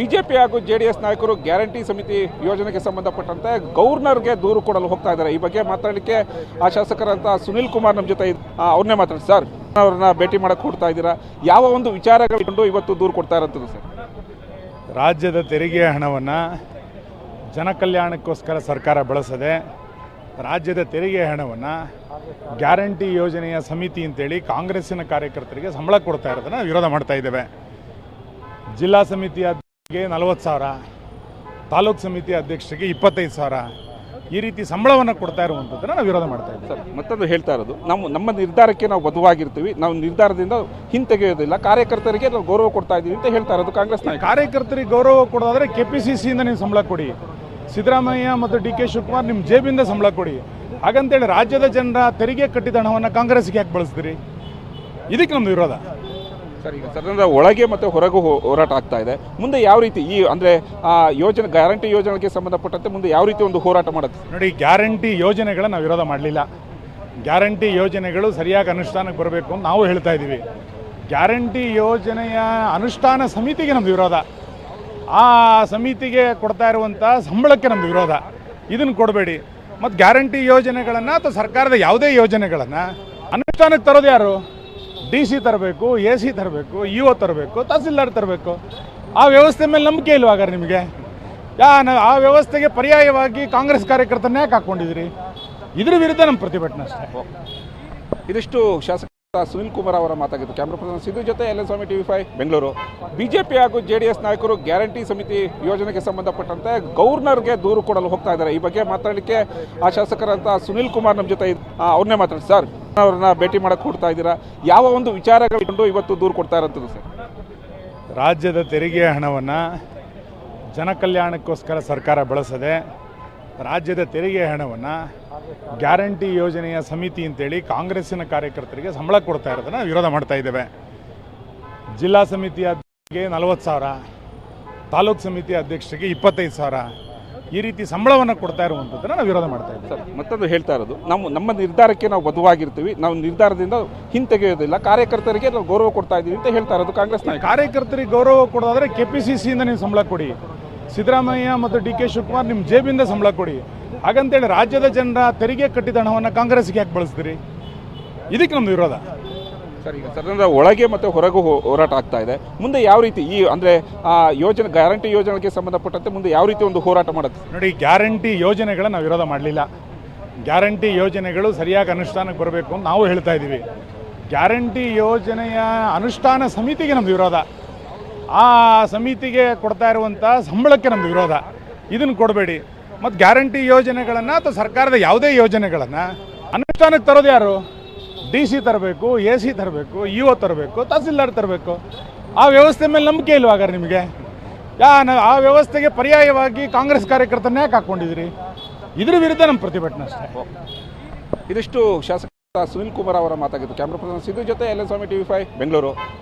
BJP ಹಾಗೂ J D S ನಾಯಕರು guarantee ಸಮಿತಿ ಯೋಜನೆಗೆ ಸಂಬಂಧಪಟ್ಟಂತೆ ಗವರ್ನರ್ಗೆ ದೂರು ಕೊಡಲು ಹೋಗ್ತಾ ಇದ್ದಾರೆ. ಈ ಬಗ್ಗೆ ಮಾತಾಡಲಿಕ್ಕೆ ಆ ಶಾಸಕರಂತ ಸುನಿಲ್ ಕುಮಾರ್ ನಮ್ಮ ಜೊತೆ ಅವ್ರನ್ನೇ ಮಾತಾಡಿ ಸರ್. ಅವ್ರನ್ನ ಭೇಟಿ ಮಾಡಕ್ಕೆ ಕೊಡ್ತಾ ಇದ್ದೀರಾ? ಯಾವ ಒಂದು ವಿಚಾರಗಳಿಕೊಂಡು ಇವತ್ತು ದೂರು ಕೊಡ್ತಾ ಇರೋದು ಸರ್? ರಾಜ್ಯದ ತೆರಿಗೆ ಹಣವನ್ನು ಜನಕಲ್ಯಾಣಕ್ಕೋಸ್ಕರ ಸರ್ಕಾರ ಬಳಸದೆ ರಾಜ್ಯದ ತೆರಿಗೆ ಹಣವನ್ನು ಗ್ಯಾರಂಟಿ ಯೋಜನೆಯ ಸಮಿತಿ ಅಂತೇಳಿ ಕಾಂಗ್ರೆಸ್ಸಿನ ಕಾರ್ಯಕರ್ತರಿಗೆ ಸಂಬಳ ಕೊಡ್ತಾ ಇರೋದನ್ನು ವಿರೋಧ ಮಾಡ್ತಾ ಇದ್ದೇವೆ. ಜಿಲ್ಲಾ ಸಮಿತಿ ಅಧ್ಯಕ್ಷರಿಗೆ ನಲವತ್ತು ಸಾವಿರ ತಾಲೂಕ್ ಸಮಿತಿ ಅಧ್ಯಕ್ಷರಿಗೆ ಇಪ್ಪತ್ತೈದು ಸಾವಿರ. ಈ ರೀತಿ ಸಂಬಳವನ್ನು ಕೊಡ್ತಾ ಇರುವಂಥದ್ದನ್ನು ನಾವು ವಿರೋಧ ಮಾಡ್ತಾ ಇದ್ದೀವಿ. ಸರ್ ಮತ್ತೊಂದು ಹೇಳ್ತಾ ಇರೋದು ನಾವು ನಮ್ಮ ನಿರ್ಧಾರಕ್ಕೆ ನಾವು ಬದುವಾಗಿರ್ತೀವಿ ನಾವು ನಿರ್ಧಾರದಿಂದ ಹಿಂತೆಗೆಯೋದಿಲ್ಲ ಕಾರ್ಯಕರ್ತರಿಗೆ ನಾವು ಗೌರವ ಕೊಡ್ತಾ ಇದ್ದೀವಿ ಅಂತ ಹೇಳ್ತಾ ಇರೋದು ಕಾಂಗ್ರೆಸ್ ನಾಯಕ ಕಾರ್ಯಕರ್ತರಿಗೆ ಗೌರವ ಕೊಡೋದಾದ್ರೆ ಕೆ ಪಿ ಸಿ ಸಿಯಿಂದ ನೀವು ಸಂಬಳ ಕೊಡಿ. ಸಿದ್ದರಾಮಯ್ಯ ಮತ್ತು ಡಿ ಕೆ ಶಿವಕುಮಾರ್ ನಿಮ್ಮ ಜೇಬಿಂದ ಸಂಬಳ ಕೊಡಿ. ಹಾಗಂತೇಳಿ ರಾಜ್ಯದ ಜನರ ತೆರಿಗೆ ಕಟ್ಟಿದ ಹಣವನ್ನು ಕಾಂಗ್ರೆಸ್ಗೆ ಯಾಕೆ ಬಳಸ್ತೀರಿ? ಇದಕ್ಕೆ ನಮ್ಮ ವಿರೋಧ. ಸರ್ ಒಳಗೆ ಮತ್ತು ಹೊರಗೂ ಹೋರಾಟ ಆಗ್ತಾ ಇದೆ. ಮುಂದೆ ಯಾವ ರೀತಿ ಈ, ಅಂದ್ರೆ ಯೋಜನೆ, ಗ್ಯಾರಂಟಿ ಯೋಜನೆಗೆ ಸಂಬಂಧಪಟ್ಟಂತೆ ಮುಂದೆ ಯಾವ ರೀತಿ ಒಂದು ಹೋರಾಟ ಮಾಡುತ್ತೆ? ನೋಡಿ, ಗ್ಯಾರಂಟಿ ಯೋಜನೆಗಳನ್ನ ನಾವು ವಿರೋಧ ಮಾಡಲಿಲ್ಲ. ಗ್ಯಾರಂಟಿ ಯೋಜನೆಗಳು ಸರಿಯಾಗಿ ಅನುಷ್ಠಾನಕ್ಕೆ ಬರಬೇಕು ಅಂತ ನಾವು ಹೇಳ್ತಾ ಇದ್ದೀವಿ. ಗ್ಯಾರಂಟಿ ಯೋಜನೆಯ ಅನುಷ್ಠಾನ ಸಮಿತಿಗೆ ನಮ್ಮ ವಿರೋಧ. ಆ ಸಮಿತಿಗೆ ಕೊಡ್ತಾ ಇರುವಂಥ ಸಂಬಳಕ್ಕೆ ನಮ್ಮ ವಿರೋಧ. ಇದನ್ನು ಕೊಡಬೇಡಿ. ಮತ್ತು ಗ್ಯಾರಂಟಿ ಯೋಜನೆಗಳನ್ನು ಅಥವಾ ಸರ್ಕಾರದ ಯಾವುದೇ ಯೋಜನೆಗಳನ್ನು ಅನುಷ್ಠಾನಕ್ಕೆ ತರೋದು ಯಾರು? ಡಿ ಸಿ ತರಬೇಕು, ಎ ಸಿ ತರಬೇಕು, ಇ ಒ ತರಬೇಕು, ತಹಸೀಲ್ದಾರ್ ತರಬೇಕು. ಆ ವ್ಯವಸ್ಥೆ ಮೇಲೆ ನಂಬಿಕೆ ಇಲ್ವಾ ಹಾಗಾದ್ರೆ ನಿಮಗೆ? ಯಾ ಆ ವ್ಯವಸ್ಥೆಗೆ ಪರ್ಯಾಯವಾಗಿ ಕಾಂಗ್ರೆಸ್ ಕಾರ್ಯಕರ್ತನ ಯಾಕೆ ಹಾಕ್ಕೊಂಡಿದ್ರಿ ಇದ್ರ ವಿರುದ್ಧ ನಮ್ಮ ಪ್ರತಿಭಟನೆ ಅಷ್ಟೇ. ಇದಿಷ್ಟು ಶಾಸಕ ಸುನಿಲ್ ಕುಮಾರ್ ಅವರ ಮಾತಾಗಿತ್ತು ಕ್ಯಾಮ್ರಾ ಪರ್ಸನ್ ಸಿದ್ದು ಜೊತೆ L N Swamy TV five, Bengaluru. BJP ಹಾಗೂ ಜೆ ಡಿ ಎಸ್ ನಾಯಕರು ಗ್ಯಾರಂಟಿ ಸಮಿತಿ ಯೋಜನೆಗೆ ಸಂಬಂಧಪಟ್ಟಂತೆ ಗವರ್ನರ್ಗೆ ದೂರು ಕೊಡಲು ಹೋಗ್ತಾ ಇದ್ದಾರೆ. ಈ ಬಗ್ಗೆ ಮಾತಾಡಲಿಕ್ಕೆ ಆ ಶಾಸಕರಂತ ಸುನಿಲ್ ಕುಮಾರ್ ನಮ್ಮ ಜೊತೆ ಅವ್ರನ್ನೇ ಮಾತಾಡಿ ಸರ್ ಅವ್ರನ್ನ ಭೇಟಿ ಮಾಡಕ್ಕೆ ಕೊಡ್ತಾ ಇದ್ದೀರಾ? ಯಾವ ಒಂದು ವಿಚಾರಗಳಿಕೊಂಡು ಇವತ್ತು ದೂರು ಕೊಡ್ತಾ ಇರೋದು ಸರ್? ರಾಜ್ಯದ ತೆರಿಗೆ ಹಣವನ್ನು ಜನಕಲ್ಯಾಣಕ್ಕೋಸ್ಕರ ಸರ್ಕಾರ ಬಳಸದೆ ರಾಜ್ಯದ ತೆರಿಗೆ ಹಣವನ್ನು ಗ್ಯಾರಂಟಿ ಯೋಜನೆಯ ಸಮಿತಿ ಅಂತೇಳಿ ಕಾಂಗ್ರೆಸ್ಸಿನ ಕಾರ್ಯಕರ್ತರಿಗೆ ಸಂಬಳ ಕೊಡ್ತಾ ಇರೋದನ್ನು ವಿರೋಧ ಮಾಡ್ತಾ ಇದ್ದೇವೆ. ಜಿಲ್ಲಾ ಸಮಿತಿ ಅಧ್ಯಕ್ಷರಿಗೆ ನಲವತ್ತು ಸಾವಿರ, ತಾಲೂಕು ಸಮಿತಿ ಅಧ್ಯಕ್ಷರಿಗೆ ಇಪ್ಪತ್ತೈದು ಸಾವಿರ ಈ ರೀತಿ ಸಂಬಳವನ್ನು ಕೊಡ್ತಾ ಇರುವಂಥದ್ದನ್ನು ನಾವು ವಿರೋಧ ಮಾಡ್ತಾ ಇದ್ದೀವಿ. ಸರ್ ಮತ್ತೊಂದು ಹೇಳ್ತಾ ಇರೋದು ನಮ್ಮ ನಮ್ಮ ನಿರ್ಧಾರಕ್ಕೆ ನಾವು ಬದುವಾಗಿರ್ತೀವಿ ನಾವು ನಿರ್ಧಾರದಿಂದ ಹಿಂತೆಗೆಯೋದಿಲ್ಲ ಕಾರ್ಯಕರ್ತರಿಗೆ ನಾವು ಗೌರವ ಕೊಡ್ತಾ ಇದ್ದೀವಿ ಅಂತ ಹೇಳ್ತಾ ಇರೋದು ಕಾಂಗ್ರೆಸ್ ನಾಯಕ ಕಾರ್ಯಕರ್ತರಿಗೆ ಗೌರವ ಕೊಡೋದಾದ್ರೆ ಕೆ ಪಿ ಸಿ ಸಿಯಿಂದ ನೀವು ಸಂಬಳ ಕೊಡಿ ಸಿದ್ದರಾಮಯ್ಯ ಮತ್ತು ಡಿ ಕೆ ಶಿವಕುಮಾರ್ ನಿಮ್ಮ ಜೇಬಿಂದ ಸಂಬಳ ಕೊಡಿ. ಹಾಗಂತೇಳಿ ರಾಜ್ಯದ ಜನರ ತೆರಿಗೆ ಕಟ್ಟಿದ ಹಣವನ್ನು ಕಾಂಗ್ರೆಸ್ಗೆ ಯಾಕೆ ಬಳಸ್ತೀರಿ? ಇದಕ್ಕೆ ನಮ್ಮ ವಿರೋಧ. ಸರ್ ಒಳಗೆ ಮತ್ತು ಹೊರಗೂ ಹೋರಾಟ ಆಗ್ತಾ ಇದೆ. ಮುಂದೆ ಯಾವ ರೀತಿ ಈ ಅಂದ್ರೆ, ಆ, ಯೋಜನೆ, ಗ್ಯಾರಂಟಿ ಯೋಜನೆಗೆ ಸಂಬಂಧಪಟ್ಟಂತೆ ಮುಂದೆ ಯಾವ ರೀತಿ ಒಂದು ಹೋರಾಟ ಮಾಡುತ್ತೆ? ನೋಡಿ, ಗ್ಯಾರಂಟಿ ಯೋಜನೆಗಳನ್ನ ನಾವು ವಿರೋಧ ಮಾಡಲಿಲ್ಲ. ಗ್ಯಾರಂಟಿ ಯೋಜನೆಗಳು ಸರಿಯಾಗಿ ಅನುಷ್ಠಾನಕ್ಕೆ ಬರಬೇಕು ಅಂತ ನಾವು ಹೇಳ್ತಾ ಇದ್ದೀವಿ. ಗ್ಯಾರಂಟಿ ಯೋಜನೆಯ ಅನುಷ್ಠಾನ ಸಮಿತಿಗೆ ನಮ್ಮದು ವಿರೋಧ. ಆ ಸಮಿತಿಗೆ ಕೊಡ್ತಾ ಇರುವಂಥ ಸಂಬಳಕ್ಕೆ ನಮ್ಮದು ವಿರೋಧ. ಇದನ್ನು ಕೊಡಬೇಡಿ. ಮತ್ತು ಗ್ಯಾರಂಟಿ ಯೋಜನೆಗಳನ್ನು ಅಥವಾ ಸರ್ಕಾರದ ಯಾವುದೇ ಯೋಜನೆಗಳನ್ನು ಅನುಷ್ಠಾನಕ್ಕೆ ತರೋದು ಯಾರು? ಡಿ ಸಿ ತರಬೇಕು, ಎ ಸಿ ತರಬೇಕು, ಇ ಒ ತರಬೇಕು, ತಹಸೀಲ್ದಾರ್ ತರಬೇಕು. ಆ ವ್ಯವಸ್ಥೆ ಮೇಲೆ ನಂಬಿಕೆ ಇಲ್ವಾ ಹಾಗಾದ್ರೆ ನಿಮಗೆ? ಯಾ ಆ ವ್ಯವಸ್ಥೆಗೆ ಪರ್ಯಾಯವಾಗಿ ಕಾಂಗ್ರೆಸ್ ಕಾರ್ಯಕರ್ತನ ಯಾಕೆ ಹಾಕ್ಕೊಂಡಿದ್ರಿ ಇದ್ರ ವಿರುದ್ಧ ನಮ್ಮ ಪ್ರತಿಭಟನೆ ಅಷ್ಟೇ. ಇದಿಷ್ಟು ಶಾಸಕ ಸುನಿಲ್ ಕುಮಾರ್ ಅವರ ಮಾತಾಗಿತ್ತು ಕ್ಯಾಮ್ರಾ ಪರ್ಸನ್ ಸಿದ್ದು ಜೊತೆ L N Swamy TV five, Bengaluru.